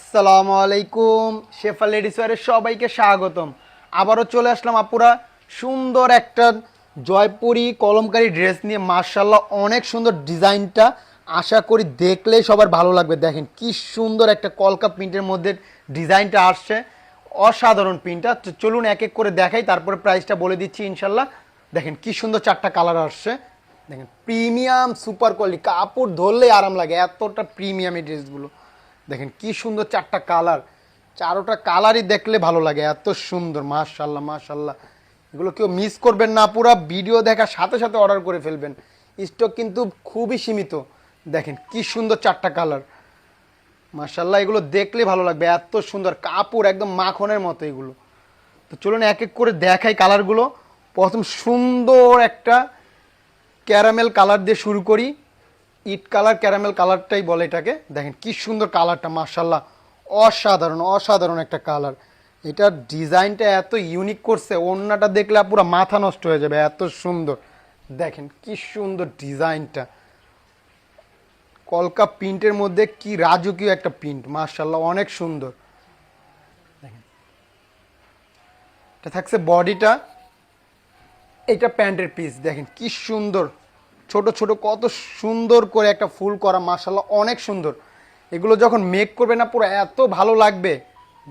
আসসালামু আলাইকুম। শেফা লেডিস ওয়ারের সবাইকে স্বাগতম। আবারও চলে আসলাম আপুরা, সুন্দর একটা জয়পুরি কলমকারি ড্রেস নিয়ে। মার্শাল্লাহ অনেক সুন্দর ডিজাইনটা। আশা করি দেখলেই সবার ভালো লাগবে। দেখেন কি সুন্দর একটা কলকা প্রিন্টের মধ্যে ডিজাইনটা আসছে। অসাধারণ প্রিন্টটা। চলুন এক এক করে দেখাই, তারপরে প্রাইসটা বলে দিচ্ছি ইনশাল্লাহ দেখেন কি সুন্দর চারটা কালার আসছে। দেখেন, প্রিমিয়াম সুপার কোয়ালিটি। কাপড় ধরলেই আরাম লাগে, এতটা প্রিমিয়াম এই ড্রেসগুলো। দেখেন, কি সুন্দর চারটা কালার। চারোটা কালারই দেখলে ভালো লাগে, এত সুন্দর মাশাল্লাহ মাশাল্লাহ এগুলো কেউ মিস করবেন না, পুরো ভিডিও দেখার সাথে সাথে অর্ডার করে ফেলবেন। স্টক কিন্তু খুবই সীমিত। দেখেন, কি সুন্দর চারটা কালার। মাশাল্লাহ এগুলো দেখলে ভালো লাগবে, এত সুন্দর কাপড়, একদম মাখনের মতো এগুলো। তো চলুন এক এক করে দেখাই কালারগুলো। প্রথম সুন্দর একটা ক্যারামেল কালার দিয়ে শুরু করি। ইট কালার, ক্যারামেল কালারটাই বলে এটাকে। দেখেন কি সুন্দর কালারটা মার্শাল্লাহ অসাধারণ অসাধারণ একটা কালার। এটার ডিজাইনটা এত ইউনিক করছে অন্যটা দেখলে পুরো মাথা নষ্ট হয়ে যাবে, এত সুন্দর। দেখেন কি সুন্দর ডিজাইনটা। কলকা প্রিন্টের মধ্যে কি রাজকীয় একটা প্রিন্ট মার্শাল্লাহ অনেক সুন্দর। দেখেন। এটা থাকছে বডিটা, এটা প্যান্টের পিস দেখেন কি সুন্দর। ছোট ছোট কত সুন্দর করে একটা ফুল করা মার্শাল্লাহ অনেক সুন্দর। এগুলো যখন মেক করবে না, পুরো এত ভালো লাগবে।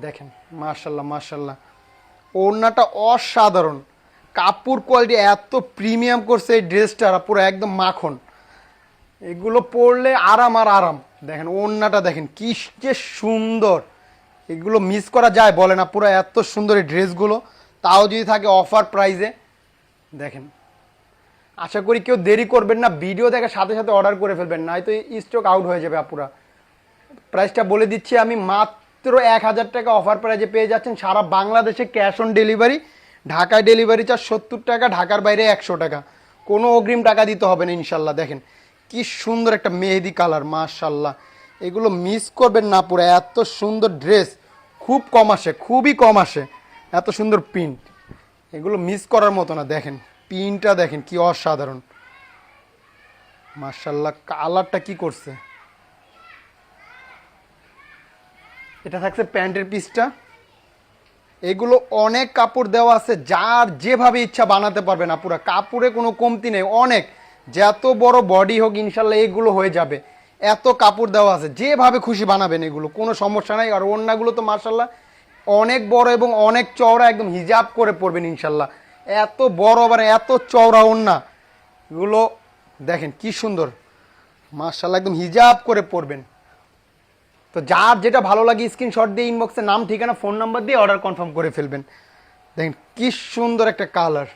দেখেন মার্শাল্লাহ মার্শাল্লাহ ওড়নাটা অসাধারণ। কাপড় কোয়ালিটি এত প্রিমিয়াম করছে এই ড্রেসটা পুরো একদম মাখন। এগুলো পরলে আরাম আর আরাম। দেখেন, ওড়নাটা দেখেন, কি যে সুন্দর। এগুলো মিস করা যায়, বলে না, পুরো এত সুন্দর এই ড্রেসগুলো তাও যদি থাকে অফার প্রাইজে দেখেন আশা করি কেউ দেরি করবেন না ভিডিও দেখার সাথে সাথে অর্ডার করে ফেলবেন, নয়তো স্টক আউট হয়ে যাবে আপুরা। প্রাইসটা বলে দিচ্ছি, আমি মাত্র এক হাজার টাকা অফার প্রাইজে পেয়ে যাচ্ছেন, সারা বাংলাদেশে ক্যাশ অন ডেলিভারি ঢাকায় ডেলিভারি চার্জ সত্তর টাকা, ঢাকার বাইরে একশো টাকা। কোনো অগ্রিম টাকা দিতে হবে না, ইনশাল্লাহ, দেখেন। কি সুন্দর একটা মেহেদি কালার মাশাল্লাহ। এগুলো মিস করবেন না পুরো এত সুন্দর ড্রেস খুব কম আসে, খুবই কম আসে, এত সুন্দর প্রিন্ট এগুলো মিস করার মতো না, দেখেন। পিনটা দেখেন, কি অসাধারণ। মার্শাল্লাহ কালারটা কি করছে? এটা থাকছে প্যান্টের পিসটা। এগুলো অনেক কাপড় দেওয়া আছে, যার যেভাবে ইচ্ছা বানাতে পারবে না পুরো। কাপড়ে কোনো কমতি নেই, অনেক। যত বড় বডি হোক ইনশাল্লাহ এগুলো হয়ে যাবে। এত কাপড় দেওয়া আছে, যেভাবে খুশি বানাবেন এগুলো, কোনো সমস্যা নাই। আর ওড়নাগুলো তো মার্শাল্লাহ অনেক বড় এবং অনেক চওড়া, একদম হিজাব করে পরবেন ইনশাল্লাহ এত বড় আবার এত চওড়া ওড়না। এগুলো দেখেন কি সুন্দর। মার্শাল্লাহ একদম হিজাব করে পরবেন। তো যার যেটা ভালো লাগে স্ক্রিনশট দিয়ে ইনবক্সে নাম, ঠিকানা ফোন নাম্বার দিয়ে অর্ডার কনফার্ম করে ফেলবেন। দেখেন কি সুন্দর একটা কালার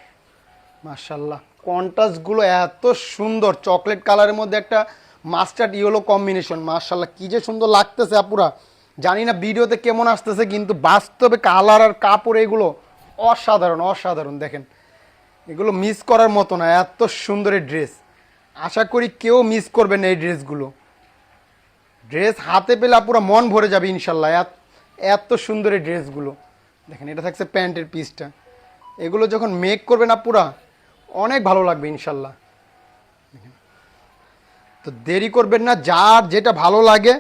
মার্শাল্লাহ কন্ট্রাস্টগুলো এত সুন্দর। চকলেট কালারের মধ্যে একটা মাস্টার্ড ইয়েলো কম্বিনেশন মার্শাল্লাহ কী যে সুন্দর লাগতেছে আপুরা। জানি না ভিডিওতে কেমন আসতেছে, কিন্তু বাস্তবে কালার আর কাপড় এগুলো অসাধারণ অসাধারণ, দেখেন। এগুলো মিস করার মতো না, এত সুন্দর ড্রেস আশা করি কেউ মিস করবে না এই ড্রেসগুলো ড্রেস হাতে পেলে পুরো মন ভরে যাবে ইনশাল্লাহ, এত- এত সুন্দর এই ড্রেসগুলো দেখেন, এটা থাকছে প্যান্টের পিসটা এগুলো যখন মেক করবে না পুরা, অনেক ভালো লাগবে ইনশাল্লাহ। তো দেরি করবেন না, যার যেটা ভালো লাগে,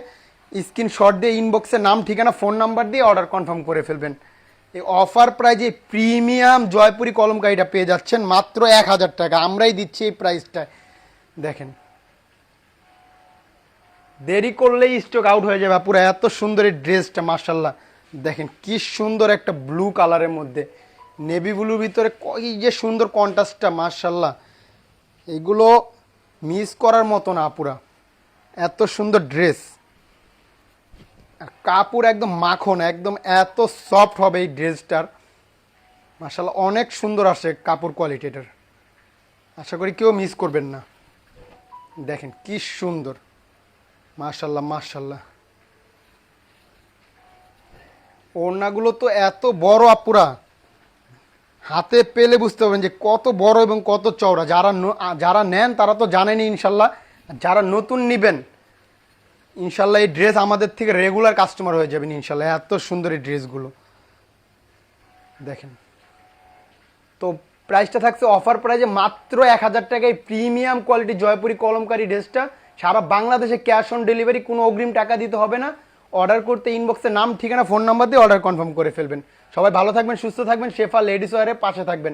স্ক্রিনশট দিয়ে ইনবক্সে নাম, ঠিকানা ফোন নাম্বার দিয়ে অর্ডার কনফার্ম করে ফেলবেন। এই অফার প্রাইজে প্রিমিয়াম জয়পুরি কলমকারিটা পেয়ে যাচ্ছেন মাত্র এক হাজার টাকা। আমরাই দিচ্ছি এই প্রাইসটা দেখেন। দেরি করলেই স্টক আউট হয়ে যাবে পুরো এত সুন্দর এই ড্রেসটা মার্শাল্লাহ দেখেন, কি সুন্দর একটা ব্লু কালারের মধ্যে। নেভি ব্লুর ভিতরে কই যে সুন্দর কন্ট্রাস্টটা মার্শাল্লাহ এগুলো মিস করার মতো না পুরা এত সুন্দর ড্রেস কাপড় একদম মাখন, একদম এত সফট হবে এই ড্রেসটার। মার্শাল্লাহ অনেক সুন্দর আসে কাপড় কোয়ালিটিটার আশা করি কেউ মিস করবেন না। দেখেন কি সুন্দর। মাশাল্লাহ মাশাল্লাহ ওড়নাগুলো তো এত বড় আপুরা। হাতে পেলে বুঝতে পারবেন যে কত বড় এবং কত চওড়া। যারা যারা নেন তারা তো জানেনই ইনশাল্লাহ যারা নতুন নিবেন ইনশাল্লাহ এই ড্রেস আমাদের থেকে রেগুলার কাস্টমার হয়ে যাবেন ইনশাল্লাহ, এত সুন্দর এই ড্রেসগুলো দেখেন। তো প্রাইসটা থাকছে অফার প্রাইজে মাত্র এক হাজার টাকায় প্রিমিয়াম কোয়ালিটি জয়পুরি কলমকারী ড্রেসটা সারা বাংলাদেশে ক্যাশ অন ডেলিভারি কোনো অগ্রিম টাকা দিতে হবে না। অর্ডার করতে ইনবক্সে নাম, ঠিকানা ফোন নাম্বার দিয়ে অর্ডার কনফার্ম করে ফেলবেন। সবাই ভালো থাকবেন, সুস্থ থাকবেন, শেফা লেডিস ওয়ারের পাশে থাকবেন।